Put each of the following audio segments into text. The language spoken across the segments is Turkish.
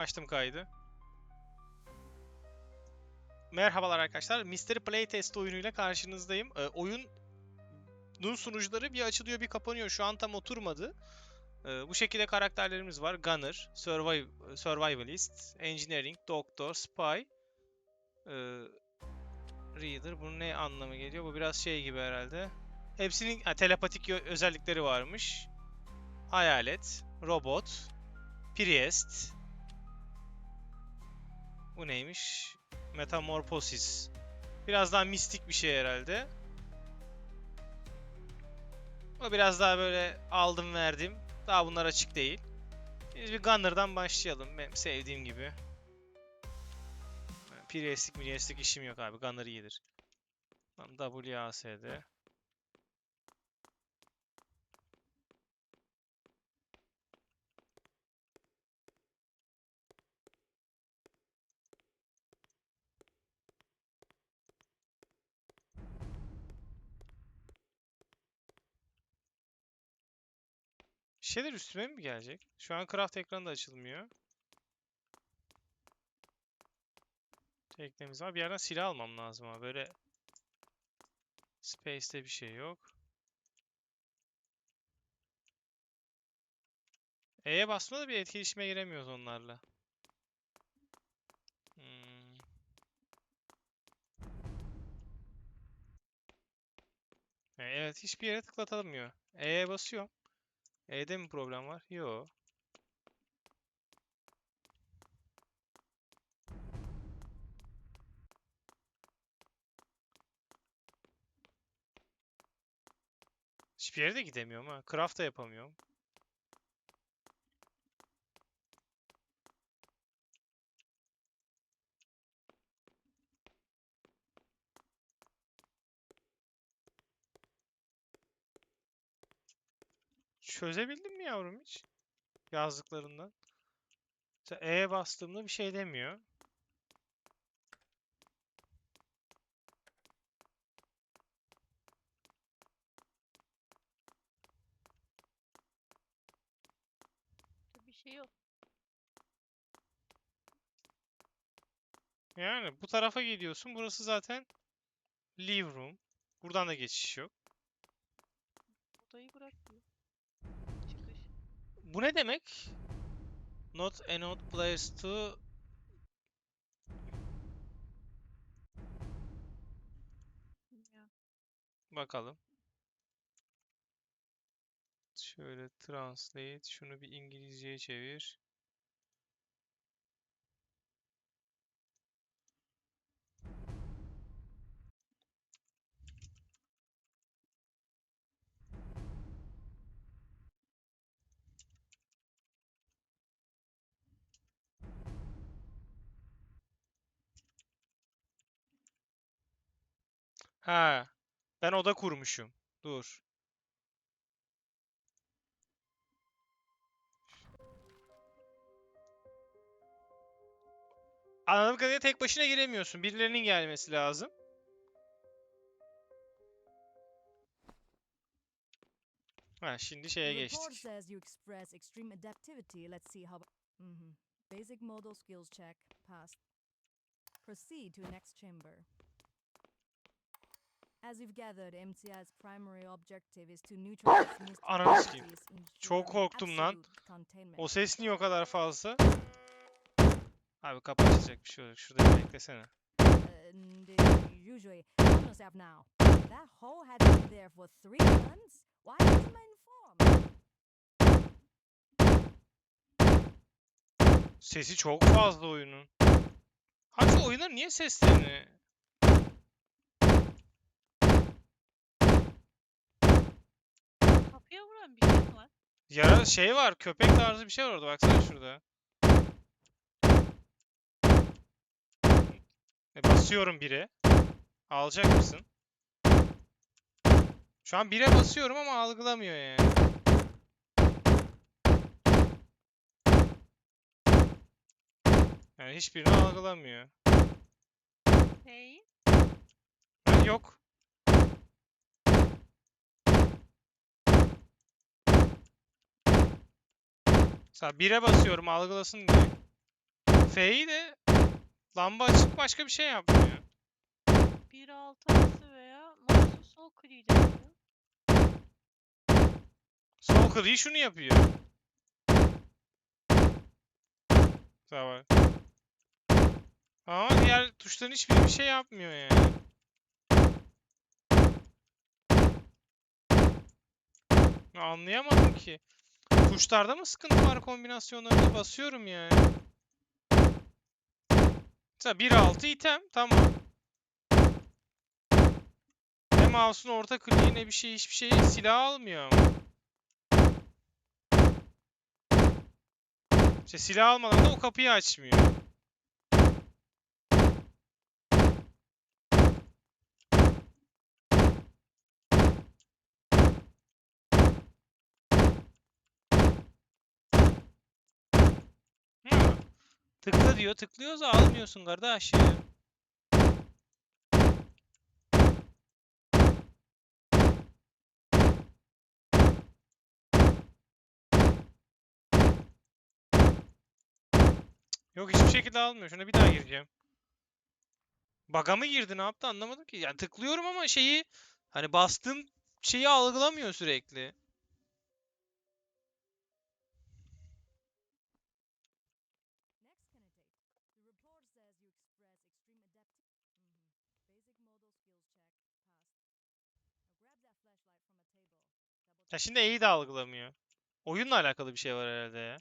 Açtım kaydı. Merhabalar arkadaşlar. Mystery Playtest oyunuyla karşınızdayım. Ee, oyunun sunucuları bir açılıyor bir kapanıyor. Şu an tam oturmadı. Ee, bu şekilde karakterlerimiz var. Gunner, Surviv Survivalist, Engineering, Doctor, Spy, ee, Reader. Bunun ne anlamı geliyor? Bu biraz şey gibi herhalde. Hepsinin ha, telepatik özellikleri varmış. Hayalet, Robot, Priest. Bu neymiş? Metamorphosis. Biraz daha mistik bir şey herhalde. O biraz daha böyle aldım verdim. Daha bunlar açık değil. Biz bir Gunner'dan başlayalım. Benim sevdiğim gibi. Priest'lik Priest'lik işim yok abi. Gunner iyidir. Tamam WASD. Şeyler üstüme mi gelecek? Şu an craft ekranı da açılmıyor. Teknemiz var. Bir yerden silah almam lazım ama böyle Space'te bir şey yok. E'ye basma da bir etkileşime giremiyoruz onlarla. Hmm. Evet, hiçbir yere tıklatamıyor. E'ye basıyorum. E'de mi problem var? Yo. Hiçbir yere de gidemiyorum ha. Craft da yapamıyorum. Çözebildin mi yavrum hiç? Yazdıklarından. Mesela E'ye bastığımda bir şey demiyor. Bir şey yok. Yani bu tarafa gidiyorsun. Burası zaten Live Room. Buradan da geçiş yok. Odayı bırakmıyor. Bu ne demek? Not a not place to bakalım. Şöyle translate. Şunu bir İngilizceye çevir. Ha, ben oda kurmuşum. Dur. Anladığım kadarıyla tek başına giremiyorsun. Birilerinin gelmesi lazım. Ha, şimdi şeye geçtik. says you express extreme adaptivity. Let's see how. hmm Basic model skills check passed. Proceed to next chamber. As you've gathered, MCI's primary objective is to neutralize. Ananı sikeyim. Çok korktum lan. O ses niye o kadar fazla? Abi kapı açacak bir şey olacak. Şurada bir beklesene. And usually, calm yourself now. That hole had been there for three months. Why wasn't I informed? Sesi çok fazla oyunun. Abi şu oyunların niye seslerini? Kapıya vuran bir şey mi var? Yara şey var, köpek tarzı bir şey var orada. Baksana şurada. E, basıyorum bire. Alacak mısın? Şu an bire basıyorum ama algılamıyor yani. Yani hiçbirini algılamıyor. Hey. Ha, yok. Mesela 1'e basıyorum algılasın diye. F'yi de lamba açık başka bir şey yapmıyor. 1.6 arası veya mouse'un sol kliğiyle yapıyor. Sol kliği şunu yapıyor. Tamam. Ama diğer tuşların hiçbiri bir şey yapmıyor yani. Ya Anlayamadım ki. Tuşlarda mı sıkıntı var kombinasyonlarına basıyorum yani. Mesela 1.6 item tamam. Ne mouse'un orta kliği ne bir şey hiçbir şey silah almıyor ama. İşte silah almadan da o kapıyı açmıyor. Tıkla diyor. Tıklıyorsa almıyorsun kardeşim. Yok hiçbir şekilde almıyor. Şuna bir daha gireceğim. Bug'a mı girdi ne yaptı anlamadım ki. Yani tıklıyorum ama şeyi hani bastığım şeyi algılamıyor sürekli. Express extreme adaptive. Mhm. Basic model skills check passed. Now grab that flashlight from a table. Ya şimdi E'yi de algılamıyor. Oyunla alakalı bir şey var herhalde ya.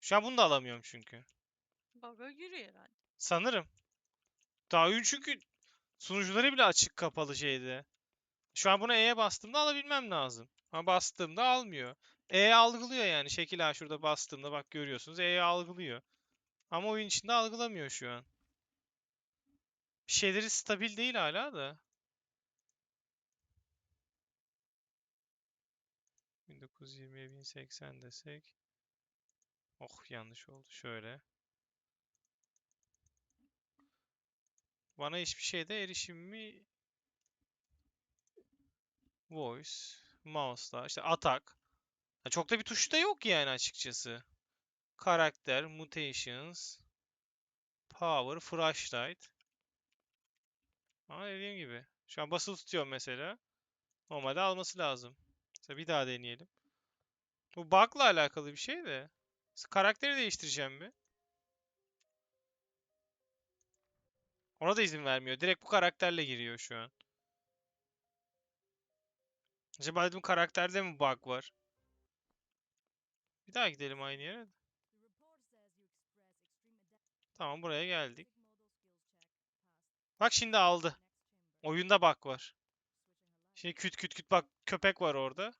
Şu an bunu da alamıyorum çünkü. Bug'a giriyor herhalde. Sanırım. Daha oyun çünkü sunucuları bile açık kapalı şeydi. Şu an buna E'ye bastığımda alabilmem lazım. Ama bastığımda almıyor. E algılıyor yani. Şekil ha şurada bastığımda bak görüyorsunuz. E'yi algılıyor. Ama oyun içinde algılamıyor şu an. Bir şeyleri stabil değil hala da. 1920'ye 1080 desek. Oh yanlış oldu. Şöyle. Bana hiçbir şeyde erişimimi voice, mouse'la işte atak. Ya çok da bir tuş da yok yani açıkçası. Karakter, mutations, power, flashlight. Ama dediğim gibi. Şu an basılı tutuyorum mesela. Normalde alması lazım. Mesela bir daha deneyelim. Bu bug'la alakalı bir şey de. Karakteri değiştireceğim mi? Ona da izin vermiyor. Direkt bu karakterle giriyor şu an. Acaba dedim karakterde mi bug var? Bir daha gidelim aynı yere. Tamam buraya geldik. Bak şimdi aldı. Oyunda bug var. Şimdi küt küt küt bak köpek var orada.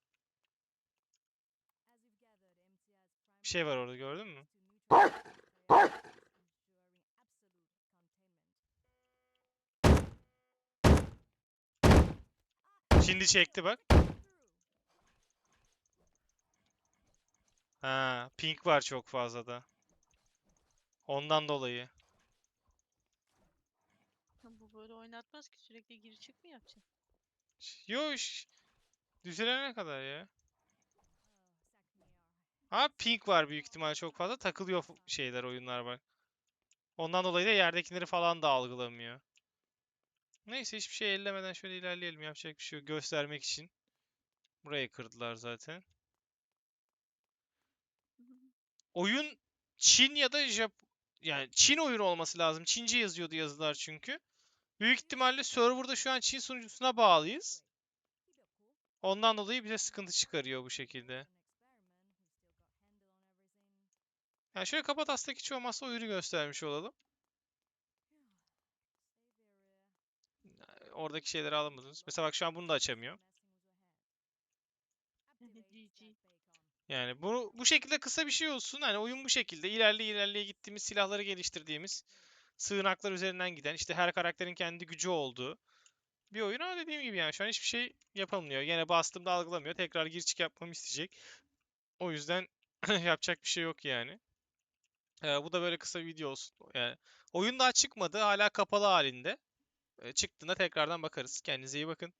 Bir şey var orada gördün mü? Şimdi çekti bak. Ha, pink var çok fazla da. Ondan dolayı. Bu böyle oynatmaz ki sürekli gir çık mı yapacaksın? Yo ş- düzelene kadar ya. Ha pink var büyük ihtimal çok fazla. Takılıyor şeyler oyunlar bak. Ondan dolayı da yerdekileri falan da algılamıyor. Neyse hiçbir şey ellemeden şöyle ilerleyelim. Yapacak bir şey yok. Göstermek için. Burayı kırdılar zaten. Oyun Çin ya da Jap yani Çin oyunu olması lazım. Çince yazıyordu yazılar çünkü. Büyük ihtimalle serverda şu an Çin sunucusuna bağlıyız. Ondan dolayı bize sıkıntı çıkarıyor bu şekilde. Yani şöyle kapat aslında hiç olmazsa oyunu göstermiş olalım. Oradaki şeyleri alamadınız. Mesela bak şu an bunu da açamıyor. Yani bu bu şekilde kısa bir şey olsun. Hani oyun bu şekilde ilerleye ilerleye gittiğimiz silahları geliştirdiğimiz sığınaklar üzerinden giden işte her karakterin kendi gücü olduğu bir oyun ama dediğim gibi yani şu an hiçbir şey yapamıyor. Yine bastığımda algılamıyor. Tekrar gir çık yapmamı isteyecek. O yüzden yapacak bir şey yok yani. Ee, bu da böyle kısa bir video olsun. Yani oyun daha çıkmadı. Hala kapalı halinde. Ee, çıktığında tekrardan bakarız. Kendinize iyi bakın.